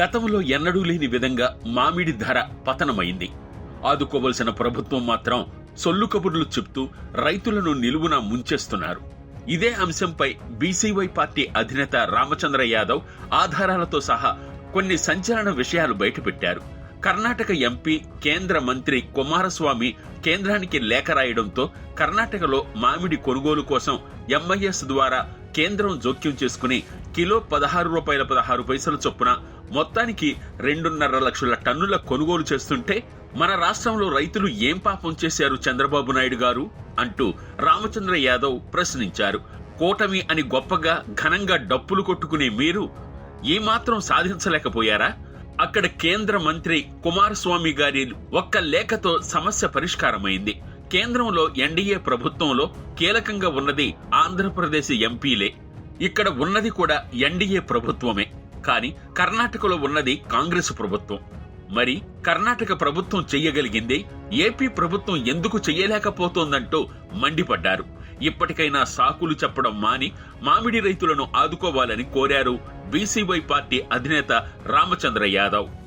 గతంలో ఎన్నడూ లేని విధంగా మామిడి ధర పతనమైంది. ఆదుకోవలసిన ప్రభుత్వం మాత్రం సొల్లు కబుర్లు చెప్తూ రైతులను నిలువున ముంచేస్తున్నారు. ఇదే అంశంపై బీసీవై పార్టీ అధినేత రామచంద్ర యాదవ్ ఆధారాలతో సహా కొన్ని సంచలన విషయాలు బయటపెట్టారు. కర్ణాటక ఎంపీ కేంద్ర మంత్రి కుమారస్వామి కేంద్రానికి లేఖ రాయడంతో కర్ణాటకలో మామిడి కొనుగోలు కోసం ఎంఐఎస్ ద్వారా కేంద్రం జోక్యం చేసుకుని కిలో పదహారు రూపాయల పదహారు పైసల చొప్పున మొత్తానికి రెండున్నర లక్షల టన్నుల కొనుగోలు చేస్తుంటే మన రాష్ట్రంలో రైతులు ఏం పాపం చేశారు చంద్రబాబు నాయుడు గారు అంటూ రామచంద్ర యాదవ్ ప్రశ్నించారు. కూటమి అని గొప్పగా ఘనంగా డప్పులు కొట్టుకునే మీరు ఏమాత్రం సాధించలేకపోయారా? అక్కడ కేంద్ర మంత్రి కుమారస్వామి గారి ఒక్క లేఖతో సమస్య పరిష్కారమైంది. కేంద్రంలో ఎన్డీఏ ప్రభుత్వంలో కీలకంగా ఉన్నది ఆంధ్రప్రదేశ్ ఎంపీలే. ఇక్కడ ఉన్నది కూడా ఎన్డీఏ ప్రభుత్వమే. కానీ కర్ణాటకలో ఉన్నది కాంగ్రెస్ ప్రభుత్వం. మరి కర్ణాటక ప్రభుత్వం చెయ్యగలిగింది? ఏపీ ప్రభుత్వం ఎందుకు చెయ్యలేకపోతోందంటూ మండిపడ్డారు. ఇప్పటికైనా సాకులు చెప్పడం మాని మామిడి రైతులను ఆదుకోవాలని కోరారు బీసీవై పార్టీ అధినేత రామచంద్ర యాదవ్.